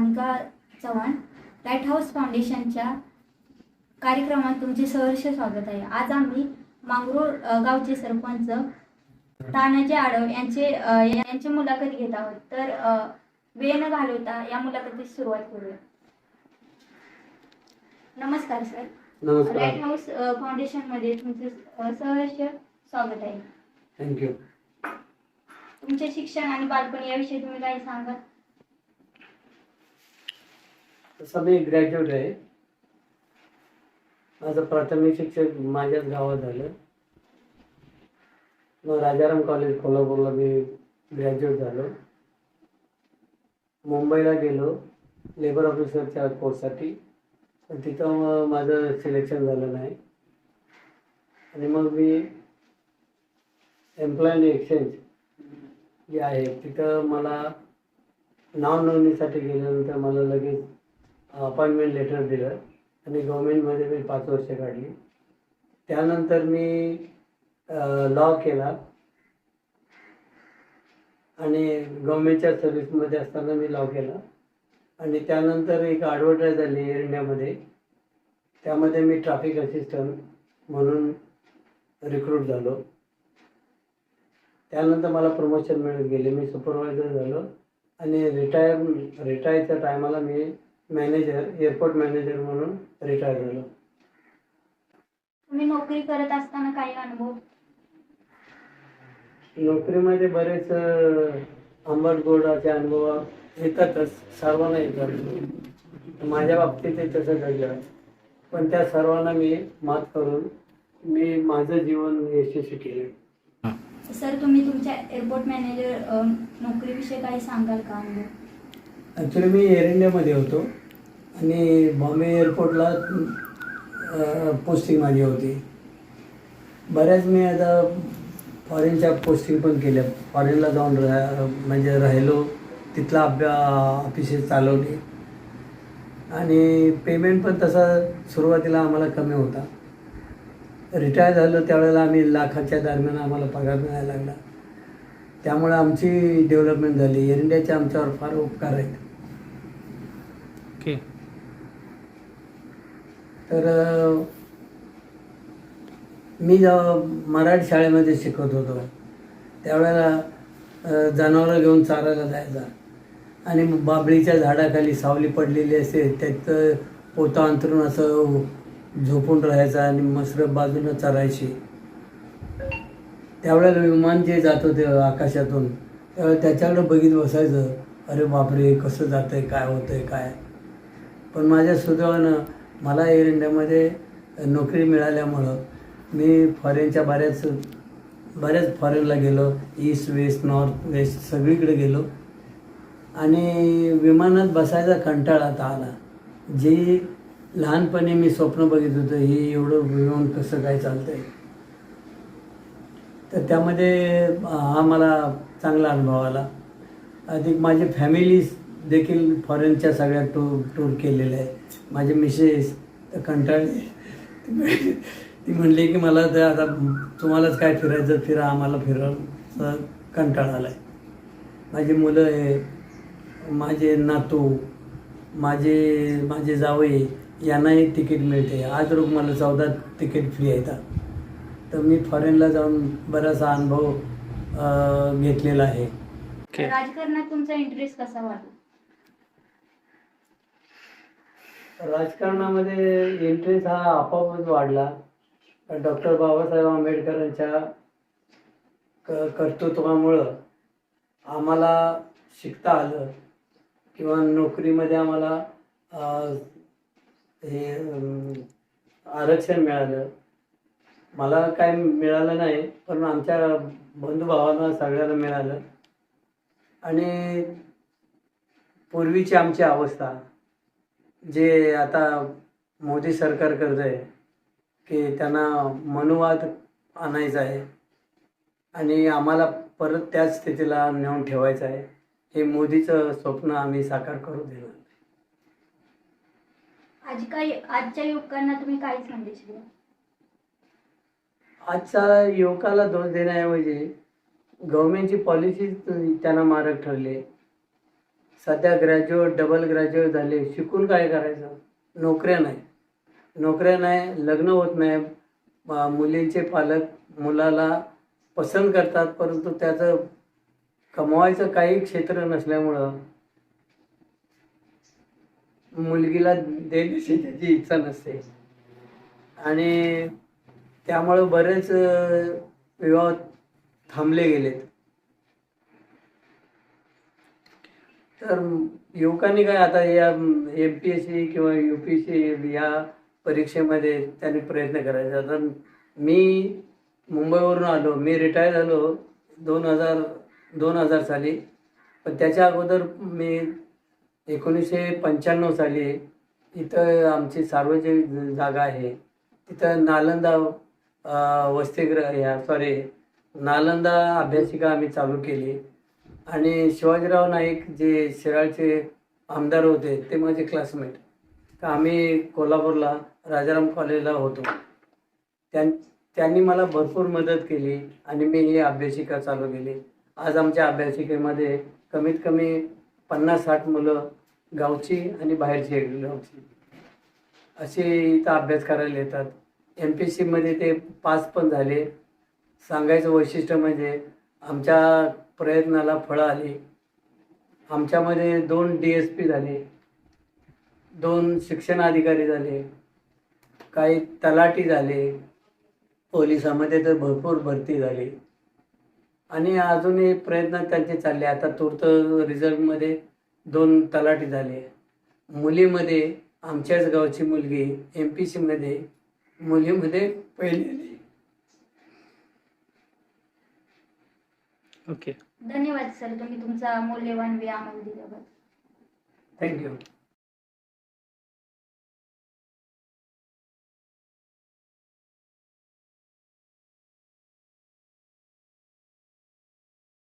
Sanika Chavan light house फाउंडेशनच्या कार्यक्रमात तुमचे सहर्ष स्वागत आहे. आज आम्ही मांगरूळ गावचे सरपंच तानाजी आडव यांचे यांची मुलाखत घेत आहोत. तर वेळ न घालवता या मुलाखतीची सुरुवात करूया. नमस्कार सर. नमस्कार. लाइट हाऊस अ, फाउंडेशनमध्ये तुमचे सहर्ष स्वागत आहे. थँक्यू तुमचे शिक्षण आणि बालपण याविषयी तुम्ही काही सांगा तसं मी ग्रॅज्युएट आहे. माझं प्राथमिक शिक्षक माझ्याच गावात झालं. मग राजाराम कॉलेज कोल्हापूरला मी ग्रॅज्युएट झालो. मुंबईला गेलो लेबर ऑफिसरच्या कोर्ससाठी पण तिथं मग माझं सिलेक्शन झालं नाही. आणि मग मी एम्प्लॉयनी एक्सचेंज जे आहे तिथं मला नाव नोंदणीसाठी गेल्यानंतर मला लगेच अपॉइंटमेंट लेटर दिलं. आणि गव्हर्मेंटमध्ये मी पाच वर्ष काढली. त्यानंतर मी लॉ केला. आणि गव्हर्मेंटच्या सर्व्हिसमध्ये असताना मी लॉ केला. आणि त्यानंतर एक ॲडव्हर्टाईज आली एअर इंडियामध्ये त्यामध्ये मी ट्रॅफिक असिस्टंट म्हणून रिक्रूट झालो. त्यानंतर मला प्रमोशन मिळत गेले. मी सुपरवायझर झालो. आणि रिटायर रिटायरच्या टायमाला मी मॅनेजर एअरपोर्ट मॅनेजर म्हणून रिटायर झालो. तुम्ही नोकरी करत असताना काही अनुभव? नोकरीमध्ये बरेच आंबट गोडाचे अनुभव येतातच सर्वांना येतात. माझ्या बाबतीत ते तसं घडलं. पण त्या सर्वांना मी मात करून मी माझं जीवन यशस्वी केलं. सर तुम्ही तुमच्या एअरपोर्ट मॅनेजर नोकरीविषयी काही सांगाल का अनुभव? ॲक्च्युली मी एअर इंडियामध्ये होतो. आणि बॉम्बे एअरपोर्टला पोस्टिंग माझी होती. बऱ्याच मी आता फॉरेनच्या पोस्टिंग पण केल्या. फॉरेनला जाऊन रा म्हणजे राहिलो. तिथला अभ्या ऑफिसेस चालवली आणि पेमेंट पण तसा सुरुवातीला आम्हाला कमी होता. रिटायर झालो त्यावेळेला आम्ही लाखाच्या दरम्यान आम्हाला पगार मिळायला लागला. त्यामुळे आमची डेव्हलपमेंट झाली. एअर इंडियाचे आमच्यावर फार उपकार आहेत ओके तर मी जेव्हा मराठी शाळेमध्ये शिकत होतो त्यावेळेला जनावरं घेऊन चारायला जायचा. आणि मग बाबळीच्या झाडाखाली सावली पडलेली असेल त्यात पोता अंतरून असं झोपून राहायचा आणि मसर बाजूनं चरायची. त्यावेळेला विमान जे जात होते आकाशातून त्यावेळेला त्याच्याकडं बघित बसायचं अरे बापरे कसं जातं आहे काय होतं आहे काय? पण माझ्या सुदैवानं मला एअर इंडियामध्ये नोकरी मिळाल्यामुळं मी फॉरेनच्या बऱ्याच बऱ्याच फॉरेनला गेलो. ईस्ट वेस्ट नॉर्थ वेस्ट सगळीकडे गेलो. आणि विमानात बसायचा कंटाळा आता आला. जे लहानपणी मी स्वप्न बघित होतं हे एवढं विमान कसं काय चालतं आहे तर त्यामध्ये हा मला चांगला अनुभव आला. अधिक माझी फॅमिली देखील फॉरेनच्या सगळ्या टूर टूर केलेल्या आहे माझे मिसेस तर कंटाळली. ती म्हण- ती म्हणली की मला तर आता तुम्हालाच काय फिरायचं फिरा आम्हाला फिरा कंटाळा आला आहे माझी मुलं आहे माझे नातू माझे माझे जावई यांनाही तिकीट मिळते. आज रोग मला चौदा तिकीट फ्री आहेत. तर मी फॉरेनला जाऊन बराचसा अनुभव घेतलेला आहे. राजकारणात तुमचा इंटरेस्ट कसा वाटला राजकारणामध्ये इंटरेस्ट हा आपोआपच वाढला. डॉक्टर बाबासाहेब आंबेडकरांच्या क कर्तृत्वामुळं आम्हाला शिकता आलं किंवा नोकरीमध्ये आम्हाला हे आरक्षण मिळालं. मला काय मिळालं नाही पण आमच्या बंधुभावांना सगळ्यांना मिळालं. आणि पूर्वीची आमची अवस्था जे आता मोदी सरकार करत आहे की त्यांना मनुवाद आणायचा आहे आणि आम्हाला परत त्याच स्थितीला नेऊन ठेवायचं आहे हे मोदीचं स्वप्न आम्ही साकार करू देणार आज काही आजच्या युवकांना तुम्ही काय संदेश द्या आजच्या युवकाला दोष देण्याऐवजी गव्हर्नमेंटची पॉलिसी त्यांना मारक ठरली. सध्या ग्रॅज्युएट डबल ग्रॅज्युएट झाले. शिकून काय करायचं? नोकऱ्या नाही. नोकऱ्या नाही लग्न होत नाही. मुलींचे पालक मुलाला पसंत करतात परंतु त्याचं कमवायचं काही क्षेत्र नसल्यामुळं मुलगीला देण्याची त्याची इच्छा नसते. आणि त्यामुळं बरेच विवाह थांबले गेलेत. तर युवकांनी काय आता या एम पी एस सी किंवा यू पी एस सी या परीक्षेमध्ये त्यांनी प्रयत्न करायचा. आता मी मुंबईवरून आलो मी रिटायर झालो दोन हजार दोन हजार साली. पण त्याच्या अगोदर मी एकोणीसशे पंच्याण्णव साली इथं आमची सार्वजनिक जागा आहे. तिथं नालंदा वसतिगृह या सॉरी नालंदा अभ्यासिका आम्ही चालू केली. आणि शिवाजीराव नाईक जे शिराळचे आमदार होते ते माझे क्लासमेट तर आम्ही कोल्हापूरला राजाराम कॉलेजला होतो. त्यां त्यांनी मला भरपूर मदत केली आणि मी ही अभ्यासिका चालू केली. आज आमच्या अभ्यासिकेमध्ये कमीत कमी पन्नास साठ मुलं गावची आणि बाहेरची गावची. असे इथं अभ्यास करायला येतात. एम पी सीमध्ये ते पास पण झाले. सांगायचं वैशिष्ट्य म्हणजे आमच्या प्रयत्नाला फळं आली. आमच्यामध्ये दोन डी एस पी झाले. दोन शिक्षण अधिकारी झाले. काही तलाठी झाले. पोलिसामध्ये तर भरपूर भरती झाली. आणि अजूनही प्रयत्न त्यांचे चालले. आता तूर्त रिझल्टमध्ये दोन तलाठी झाले. मुलीमध्ये आमच्याच गावची मुलगी एम पी सीमध्ये मुलीमध्ये पहिली. ओके ओके धन्यवाद सर तुम्ही तुमचा मौल्यवान वेळ आम्हाला दिल्याबद्दल थँक्यू